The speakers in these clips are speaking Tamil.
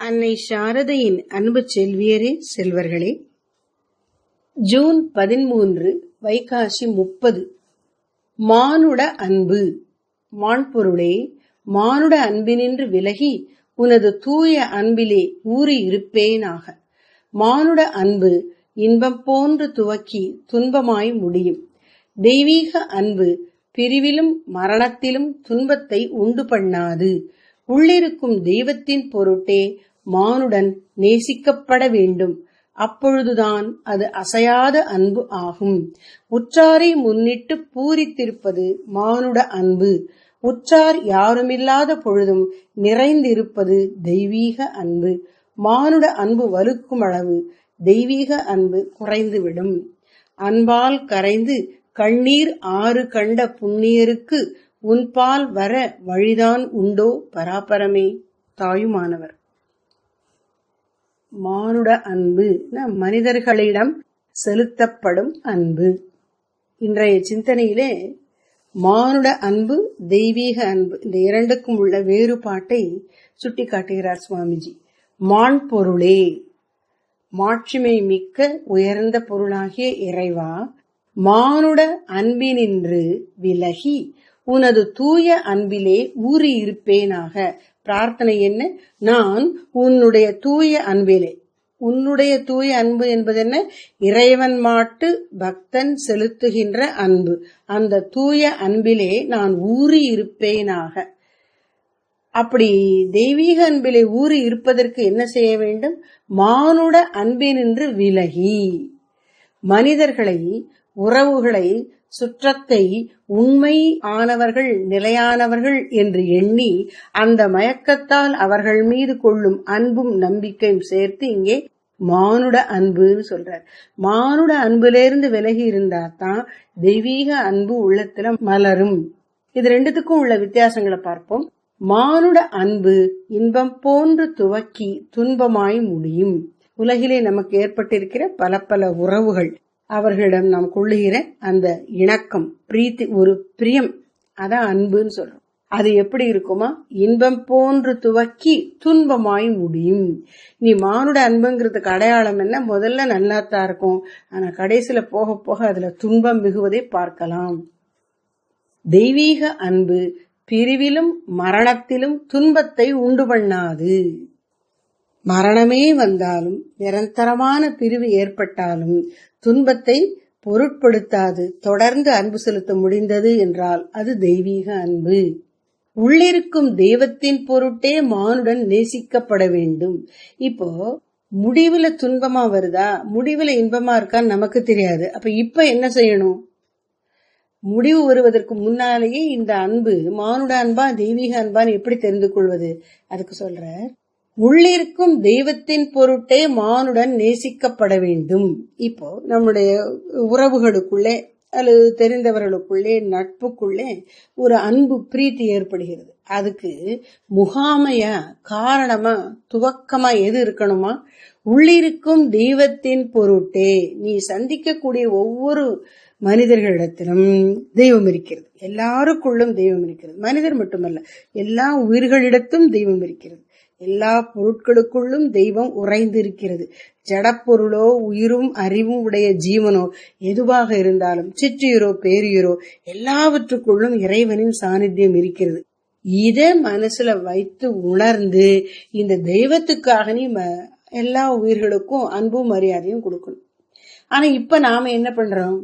அன்னை சாரதையின் அன்பு செல்வியரே செல்வர்களே. ஜூன் பதிமூன்று வைகாசி முப்பது. மானுட அன்பு. மாண்பொருளே மானுட அன்பினின்று விலகி உனது தூய அன்பிலே ஊறி இருப்பேனாக. மானுட அன்பு இன்பம் போன்று துவக்கி துன்பமாய் முடியும். தெய்வீக அன்பு பிரிவிலும் மரணத்திலும் துன்பத்தை உண்டு பண்ணாது. உள்ளிருக்கும் தெய்வத்தின் பொருட்டே மானுடன் நேசிக்கப்பட வேண்டும். அப்பொழுதுதான் அது அசையாத அன்பு ஆகும். உற்றாரை முன்னிட்டு பூரித்திருப்பது மானுட அன்பு. உற்றார் யாருமில்லாத பொழுதும் நிறைந்திருப்பது தெய்வீக அன்பு. மானுட அன்பு வலுக்கும் அளவு தெய்வீக அன்பு குறைந்துவிடும். அன்பால் கரைந்து கண்ணீர் ஆறு கண்ட புண்ணியருக்கு உன்பால் வர வழிதான் உண்டோ பராபரமே. தாயுமானவர். மானுட அன்பு மனிதர்களிடம் செலுத்தப்படும் அன்பு. இன்றைய சிந்தனையிலே மானுட அன்பு தெய்வீக அன்பு இந்த இரண்டுக்கும் உள்ள வேறுபாட்டை சுட்டி காட்டுகிறார் சுவாமிஜி. மான் பொருளே. மாட்சிமை மிக்க உயர்ந்த பொருளாகிய இறைவா மானுட அன்பினின்று விலகி உனது தூய அன்பிலே ஊறி இருப்பேனாக பிரார்த்தனை என்ன? நான் உன்னுடைய தூய அன்பிலே. உன்னுடைய தூய அன்பு என்பது என்ன? இறைவன் மாட்டு பக்தன் செலுத்துகின்ற அன்பு. அந்த தூய அன்பிலே நான் ஊறி இருப்பேனாக. அப்படி தெய்வீக அன்பிலே ஊறி இருப்பதற்கு என்ன செய்ய வேண்டும்? மானுட அன்பினின்று விலகி மனிதர்களை உறவுகளை சுற்றத்தை உண்மை ஆனவர்கள் நிலையானவர்கள் என்று எண்ணி அந்த மயக்கத்தால் அவர்கள் மீது கொள்ளும் அன்பும் நம்பிக்கையும் சேர்த்து இங்கே மானுட அன்புன்னு சொல்றார். மானுட அன்புலேருந்து விலகி இருந்தா தான் தெய்வீக அன்பு உள்ளத்துல மலரும். இது ரெண்டுத்துக்கும் உள்ள வித்தியாசங்களை பார்ப்போம். மானுட அன்பு இன்பம் போன்று துவக்கி துன்பமாய் முடியும். உலகிலே நமக்கு ஏற்பட்டிருக்கிற பல பல உறவுகள். அவர்களிடம் நாம் கொள்ளுகிற அந்த இணக்கம் பிரீத்தி ஒரு பிரியம் அதான் அன்புன்னு சொல்றோம். அது எப்படி இருக்குமா? இன்பம் போன்று துவக்கி துன்பமாய் முடியும். நீ மானுட அன்புங்கிறதுக்கு அடையாளம் என்ன? முதல்ல நல்லாத்தான் இருக்கும். ஆனா கடைசியில போக போக அதுல துன்பம் மிகுவதை பார்க்கலாம். தெய்வீக அன்பு பிரிவிலும் மரணத்திலும் துன்பத்தை உண்டு பண்ணாது. மரணமே வந்தாலும் நிரந்தரமான பிரிவு ஏற்பட்டாலும் துன்பத்தை பொருட்படுத்தாது. தொடர்ந்து அன்பு செலுத்த முடிந்தது என்றால் அது தெய்வீக அன்பு. உள்ளிருக்கும் தெய்வத்தின் பொருட்டே மானுடன் நேசிக்கப்பட வேண்டும். இப்போ முடிவுல துன்பமா வருதா? முடிவுல இன்பமா இருக்கான்னு நமக்கு தெரியாது. அப்ப இப்ப என்ன செய்யணும்? முடிவு வருவதற்கு முன்னாலேயே இந்த அன்பு மானுட அன்பா தெய்வீக அன்பான்னு எப்படி தெரிந்து கொள்வது? அதுக்கு சொல்ற உள்ளிருக்கும் தெய்வத்தின் பொருட்டே மானுடன் நேசிக்கப்பட வேண்டும். இப்போ நம்முடைய உறவுகளுக்குள்ளே அல்லது தெரிந்தவர்களுக்குள்ளே நட்புக்குள்ளே ஒரு அன்பு பிரீத்தி ஏற்படுகிறது. அதுக்கு முகாமைய காரணமா துவக்கமா எது இருக்கணுமா? உள்ளிருக்கும் தெய்வத்தின் பொருட்டே நீ சந்திக்கக்கூடிய ஒவ்வொரு மனிதர்களிடத்திலும் தெய்வம் இருக்கிறது. எல்லாருக்குள்ளும் தெய்வம் இருக்கிறது. மனிதர் மட்டுமல்ல எல்லா உயிர்களிடத்தும் தெய்வம் இருக்கிறது. எல்லா பொருட்களுக்குள்ளும் தெய்வம் உறைந்திருக்கிறது. ஜடப்பொருளோ உயிரும் அறிவும் உடைய ஜீவனோ எதுவாக இருந்தாலும் சிற்றியரோ பேரியரோ எல்லாவற்றுக்குள்ளும் இறைவனின் சாநித்தியம் இருக்கிறது. இத மனசுல வைத்து உணர்ந்து இந்த தெய்வத்துக்காக நீ எல்லா உயிர்களுக்கும் அன்பும் மரியாதையும் கொடுக்கணும். ஆனா இப்ப நாம என்ன பண்றோம்?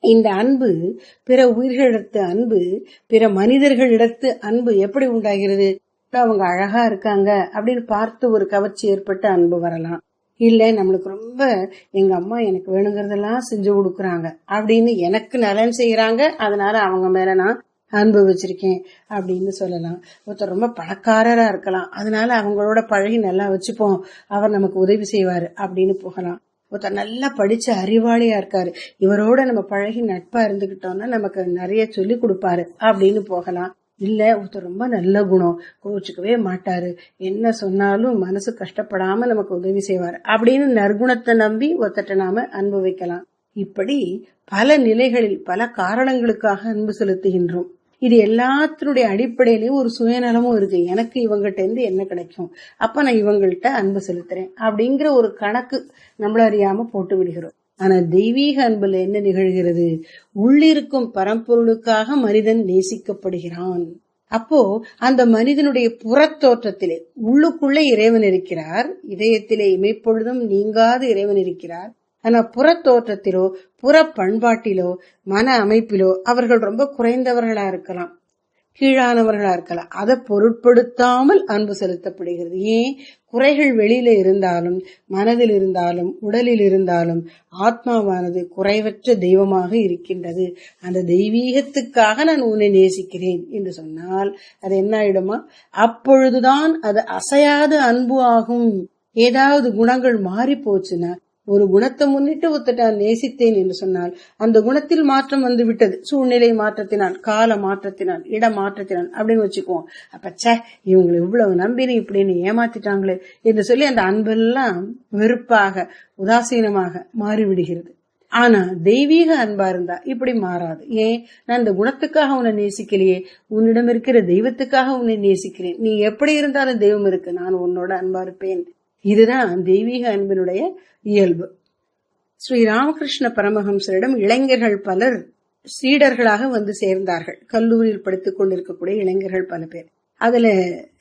இந்த அன்பு பிற உயிர்களிடத்து அன்பு பிற மனிதர்களிடத்து அன்பு எப்படி உண்டாகிறது? அவங்க அழகா இருக்காங்க அப்படின்னு பார்த்து ஒரு கவர்ச்சி ஏற்பட்டு அன்பு வரலாம். இல்ல நம்மளுக்கு ரொம்ப எங்க அம்மா எனக்கு வேணுங்கிறதெல்லாம் செஞ்சு கொடுக்குறாங்க அப்படின்னு எனக்கு நலன் செய்யறாங்க அதனால அவங்க மேல நான் அன்பு வச்சிருக்கேன் அப்படின்னு சொல்லலாம். ஒருத்தர் ரொம்ப பணக்காரரா இருக்கலாம். அதனால அவங்களோட பழகி நல்லா வச்சுப்போம். அவர் நமக்கு உதவி செய்வாரு அப்படின்னு போகலாம். ஒருத்தர் நல்லா படிச்ச அறிவாளியா இருக்காரு. இவரோட நம்ம பழகி நட்பா இருந்துகிட்டோம்னா நமக்கு நிறைய சொல்லி கொடுப்பாரு அப்படின்னு போகலாம். இல்ல ஒருத்தர் ரொம்ப நல்ல குணம் கோச்சுக்கவே மாட்டாரு. என்ன சொன்னாலும் மனசு கஷ்டப்படாம நமக்கு உதவி செய்வார். அப்படின்னு நற்குணத்தை நம்பி ஒருத்தட்ட நாம அன்பு வைக்கலாம். இப்படி பல நிலைகளில் பல காரணங்களுக்காக அன்பு செலுத்துகின்றோம். இது எல்லாத்தினுடைய அடிப்படையிலயும் ஒரு சுயநலமும் இருக்கு. எனக்கு இவங்ககிட்ட இருந்து என்ன கிடைக்கும்? அப்ப நான் இவங்கள்ட்ட அன்பு செலுத்துறேன். அப்படிங்கிற ஒரு கணக்கு நம்மள அறியாம போட்டு விடுகிறோம். ஆனால் தெய்வீக அன்புல என்ன நிகழ்கிறது? உள்ளிருக்கும் பரம்பொருளுக்காக மனிதன் நேசிக்கப்படுகிறான். அப்போ அந்த மனிதனுடைய புறத்தோற்றத்திலே உள்ளுக்குள்ளே இறைவன் இருக்கிறார். இதயத்திலே இமைப்பொழுதும் நீங்காது இறைவன் இருக்கிறார். ஆனா புறத்தோற்றத்திலோ புற பண்பாட்டிலோ மன அமைப்பிலோ அவர்கள் ரொம்ப குறைந்தவர்களா இருக்கலாம். கீழானவர்களா இருக்கலாம். அதை பொருட்படுத்தாமல் அன்பு செலுத்தப்படுகிறது. ஏன்? குறைகள் வெளியில இருந்தாலும் மனதில் இருந்தாலும் உடலில் இருந்தாலும் ஆத்மாவானது குறைவற்ற தெய்வமாக இருக்கின்றது. அந்த தெய்வீகத்துக்காக நான் உன்னை நேசிக்கிறேன் என்று சொன்னால் அது என்ன ஆயிடுமா? அப்பொழுதுதான் அது அசையாத அன்பு ஆகும். ஏதாவது குணங்கள் மாறி போச்சுன்னா ஒரு குணத்தை முன்னிட்டு ஒருத்தட்ட நேசித்தேன் என்று சொன்னால் அந்த குணத்தில் மாற்றம் வந்து விட்டது சூழ்நிலை மாற்றத்தினால் கால மாற்றத்தினால் இட மாற்றத்தினால் அப்படின்னு வச்சுக்குவோம். அப்பச்சே இவங்களை இவ்வளவு நம்பினு இப்படின்னு ஏமாத்திட்டாங்களே என்று சொல்லி அந்த அன்பெல்லாம் வெறுப்பாக உதாசீனமாக மாறிவிடுகிறது. ஆனா தெய்வீக அன்பா இருந்தா இப்படி மாறாது. ஏன்? நான் இந்த குணத்துக்காக உன்னை நேசிக்கலையே. உன்னிடம் இருக்கிற தெய்வத்துக்காக உன்னை நேசிக்கிறேன். நீ எப்படி இருந்தாலும் தெய்வம் இருக்கு. நான் உன்னோட அன்பா இருப்பேன். இதுதான் தெய்வீக அன்பினுடைய இயல்பு. ஸ்ரீ ராமகிருஷ்ண பரமஹம்சரிடம் இளைஞர்கள் பலர் சீடர்களாக வந்து சேர்ந்தார்கள். கல்லூரியில் படித்துக் கொண்டிருக்கக்கூடிய இளைஞர்கள் பல பேர். அதுல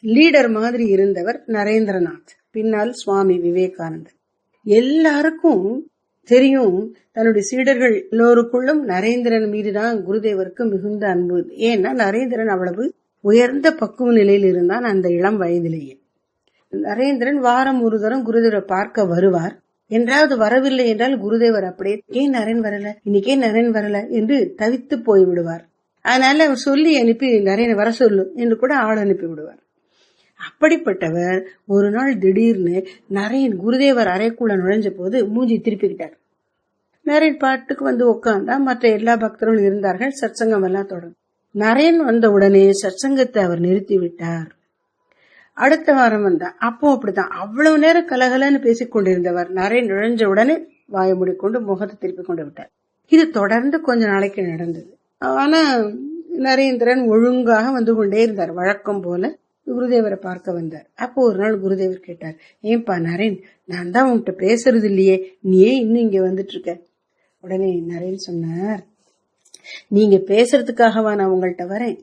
லீடர் மாதிரி இருந்தவர் நரேந்திரநாத் பின்னால் சுவாமி விவேகானந்தர். எல்லாருக்கும் தெரியும் தன்னுடைய சீடர்கள் எல்லோருக்குள்ளும் நரேந்திரன் மீதுதான் குருதேவருக்கு மிகுந்த அன்பு. ஏன்னா நரேந்திரன் அவ்வளவு உயர்ந்த பக்குவ நிலையில் இருந்தான் அந்த இளம் வயதிலேயே. நரேந்திரன் வாரம் ஒரு தரம் குருதேவரை பார்க்க வருவார். என்றாவது வரவில்லை என்றால் குருதேவர் அப்படியே ஏன் நரேன் வரல? இன்னைக்கே நரேன் வரல என்று தவித்து போய் விடுவார். அதனால அவர் சொல்லி அனுப்பி நரேனை வர சொல்லு என்று கூட ஆள் அனுப்பி விடுவார். அப்படிப்பட்டவர் ஒரு நாள் திடீர்னு நரேன் குருதேவர் அறைக்குள்ள நுழைஞ்ச போது மூஞ்சி திருப்பிக்கிட்டார். நரேன் பாட்டுக்கு வந்து உட்காந்தா மற்ற எல்லா பக்தர்களும் இருந்தார்கள் சற்சங்கம் எல்லாம் தொடரும் நரேன் வந்த உடனே சற்சங்கத்தை அவர் நிறுத்தி விட்டார் அடுத்த வாரம் வந்தா அப்போ அப்படிதான் அவ்வளவு நேரம் கலகலன்னு பேசிக் கொண்டிருந்தவர் நரேன் நுழைஞ்ச உடனே வாய மூடிக்கொண்டு முகத்தை திருப்பி கொண்டு விட்டார். இது தொடர்ந்து கொஞ்ச நாளைக்கு நடந்தது. ஆனா நரேந்திரன் ஒழுங்காக வந்து கொண்டே இருந்தார். வழக்கம் போல குருதேவரை பார்க்க வந்தார். அப்போ ஒரு நாள் குருதேவர் கேட்டார் ஏன்பா நரேன் நான் தான் உன்கிட்ட பேசுறது இல்லையே. நீ ஏன் இன்னும் இங்க வந்துட்டு இருக்க? உடனே நரேன் சொன்னார் நீங்க பேசுறதுக்காகவா நான் உங்கள்கிட்ட வரேன்?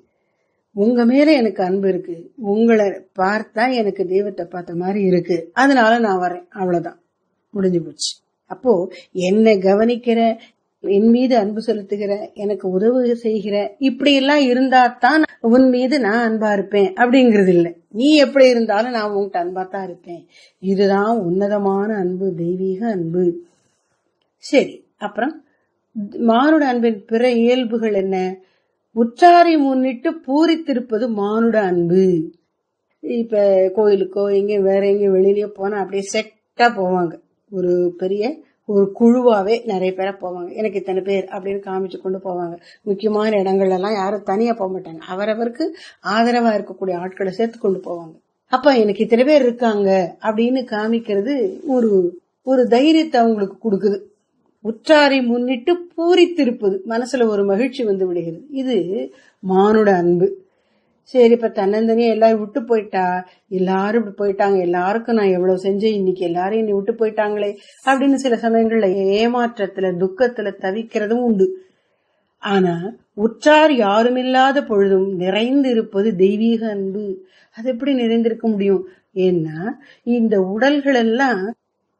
உங்க மேல எனக்கு அன்பு இருக்கு. உங்களை பார்த்தா எனக்கு தெய்வத்தை பார்த்த மாதிரி இருக்கு. அதனால நான் வரேன் அவ்வளவுதான். முடிஞ்சு போச்சு. அப்போ என்னை கவனிக்கிற என் மீது அன்பு செலுத்துகிற எனக்கு உதவு செய்கிற இப்படி எல்லாம் இருந்தா தான் உன் மீது நான் அன்பா இருப்பேன் அப்படிங்கறது இல்லை. நீ எப்படி இருந்தாலும் நான் உன்கிட்ட அன்பா தான் இருப்பேன். இதுதான் உன்னதமான அன்பு தெய்வீக அன்பு. சரி அப்புறம் மானுட அன்பின் பிற இயல்புகள் என்ன? உற்றாரை முன்னிட்டு பூரித்திருப்பது மானுட அன்பு. இப்ப கோயிலுக்கோ எங்கேயும் வேற எங்கேயும் வெளியிலயோ போனா அப்படியே செட்டா போவாங்க. ஒரு பெரிய ஒரு குழுவாவே நிறைய பேரை போவாங்க. எனக்கு இத்தனை பேர் அப்படின்னு காமிச்சு கொண்டு போவாங்க. முக்கியமான இடங்கள் எல்லாம் யாரும் தனியா போக மாட்டாங்க. அவரவருக்கு ஆதரவா இருக்கக்கூடிய ஆட்களை சேர்த்து கொண்டு போவாங்க. அப்ப எனக்கு இத்தனை பேர் இருக்காங்க அப்படின்னு காமிக்கிறது ஒரு ஒரு தைரியத்தை அவங்களுக்கு கொடுக்குது. உற்றாரை முன்னிட்டு பூரித்திருப்பது. மனசுல ஒரு மகிழ்ச்சி வந்து விடுகிறது. இது மானுட அன்பு. சரி இப்ப தன்னந்தனியா எல்லாரும் விட்டு போயிட்டா? எல்லாரும் இப்படி போயிட்டாங்க. எல்லாருக்கும் நான் எவ்வளவு செஞ்சேன்? இன்னைக்கு எல்லாரும் என்னை விட்டு போயிட்டாங்களே அப்படின்னு சில சமயங்கள்ல ஏமாற்றத்துல துக்கத்துல தவிக்கிறதும் உண்டு. ஆனா உற்றார் யாருமில்லாத பொழுதும் நிறைந்து இருப்பது தெய்வீக அன்பு. அது எப்படி நிறைந்திருக்க முடியும்? ஏன்னா இந்த உடல்கள் எல்லாம்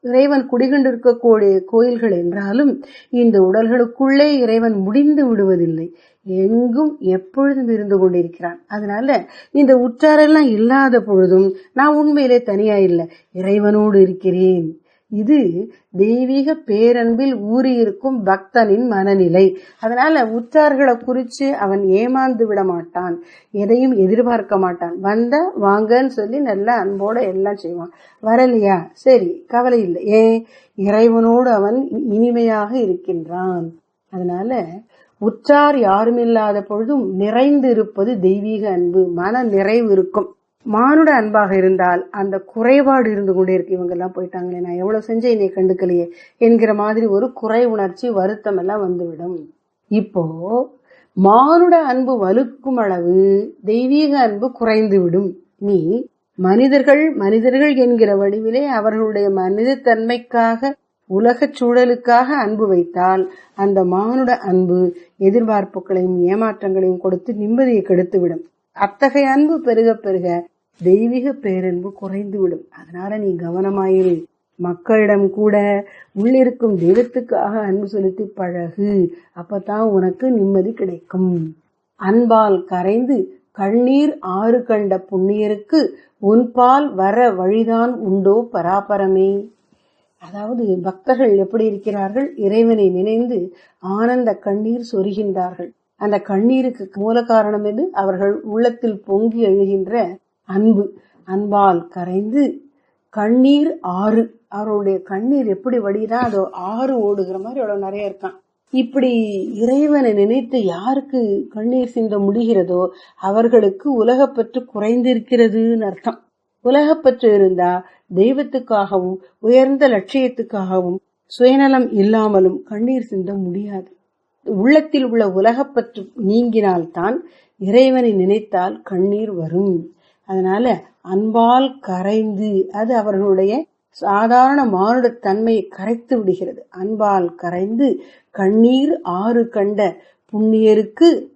இறைவன் குடிகொண்டு இருக்கக்கூடிய கோயில்கள் என்றாலும் இந்த உடல்களுக்குள்ளே இறைவன் முடிந்து விடுவதில்லை. எங்கும் எப்பொழுதும் இருந்து கொண்டிருக்கிறான். அதனால இந்த உற்றாரெல்லாம் இல்லாத பொழுதும் நான் உண்மையிலே தனியா இல்லை இறைவனோடு இருக்கிறேன். இது தெய்வீக பேரன்பில் ஊறியிருக்கும் பக்தனின் மனநிலை. அதனால உற்றார்களை குறிச்சு அவன் ஏமாந்து விட மாட்டான். எதையும் எதிர்பார்க்க மாட்டான். வந்த வாங்கன்னு சொல்லி நல்ல அன்போட எல்லாம் செய்வான். வரலையா? சரி கவலை இல்லை. ஏன் இறைவனோடு அவன் இனிமையாக இருக்கின்றான். அதனால உற்றார் யாருமில்லாத பொழுதும் நிறைந்து இருப்பது தெய்வீக அன்பு. மன நிறைவு இருக்கும். மானுட அன்பாக இருந்தால் அந்த குறைபாடு இருந்து கொண்டே இருக்கு. இவங்க எல்லாம் போயிட்டாங்களே நான் எவ்வளவு செஞ்சேன் என்னை கண்டுக்கலையே என்கிற மாதிரி ஒரு குறை உணர்ச்சி வருத்தம் எல்லாம் வந்துவிடும். இப்போ மானுட அன்பு வலுக்கும் அளவு தெய்வீக அன்பு குறைந்துவிடும். நீ மனிதர்கள் மனிதர்கள் என்கிற வடிவிலே அவர்களுடைய மனிதத்தன்மைக்காக உலக உலகச் சூழலுக்காக அன்பு வைத்தால் அந்த மானுட அன்பு எதிர்பார்ப்புகளையும் ஏமாற்றங்களையும் கொடுத்து நிம்மதியை கெடுத்துவிடும். அத்தகைய அன்பு பெருக பெருக தெய்வீக பேரன்பு குறைந்துவிடும். அதனால நீ கவனமாயிரு. மக்களிடம் கூட உள்ளிருக்கும் தெய்வத்துக்காக அன்பு செலுத்தி பழகு. அப்பதான் உனக்கு நிம்மதி கிடைக்கும். அன்பால் கரைந்து கண்ணீர் ஆறு கண்ட புண்ணியருக்கு உன்பால் வர வழிதான் உண்டோ பராபரமே. அதாவது பக்தர்கள் எப்படி இருக்கிறார்கள்? இறைவனை நினைந்து ஆனந்த கண்ணீர் சொரிகின்றார்கள். அந்த கண்ணீருக்கு மூல காரணம் என்று அவர்கள் உள்ளத்தில் பொங்கி எழுகின்ற அன்பு. அன்பால் கரைந்து கண்ணீர் ஆறு. அவருடைய கண்ணீர் எப்படி வடிதான் அது ஆறு ஓடுகிற மாதிரி அவ்வளவு நிறைய இருக்கான். இப்படி இறைவனை நினைத்து யாருக்கு கண்ணீர் சிந்த முடிகிறதோ அவர்களுக்கு உலகப்பற்று குறைந்திருக்கிறதுன்னு அர்த்தம். உலகப்பற்று இருந்தா தெய்வத்துக்காகவும் உயர்ந்த லட்சியத்துக்காகவும் சுயநலம் இல்லாமலும் கண்ணீர் சிந்த முடியாது. உள்ளத்தில் உள்ள உலகப்பற்று நீங்கினால்தான் இறைவனை நினைத்தால் கண்ணீர் வரும். அதனால அன்பால் கரைந்து அது அவர்களுடைய சாதாரண மானுட தன்மையை கரைத்து விடுகிறது. அன்பால் கரைந்து கண்ணீர் ஆறு கண்ட புண்ணியருக்கு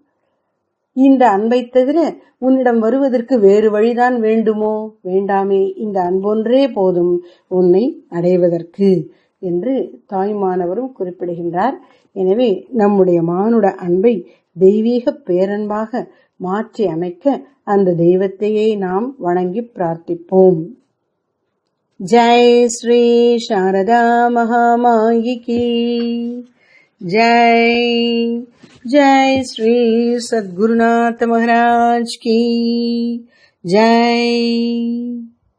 இந்த அன்பை தவிர உன்னிடம் வருவதற்கு வேறு வழிதான் வேண்டுமோ? வேண்டாமே. இந்த அன்பொன்றே போதும் உன்னை அடைவதற்கு. என்று தாய்மானவரும் குறிப்பிடுகின்றார் எனவே நம்முடைய மானுட அன்பை தெய்வீக பேரன்பாக மாற்றி அமைக்க அந்த தெய்வத்தையே நாம் வணங்கி பிரார்த்திப்போம் ஜெய் ஸ்ரீ சாரதா மகாமாயி கி जय जय श्री सद्गुरुनाथ महाराज की जय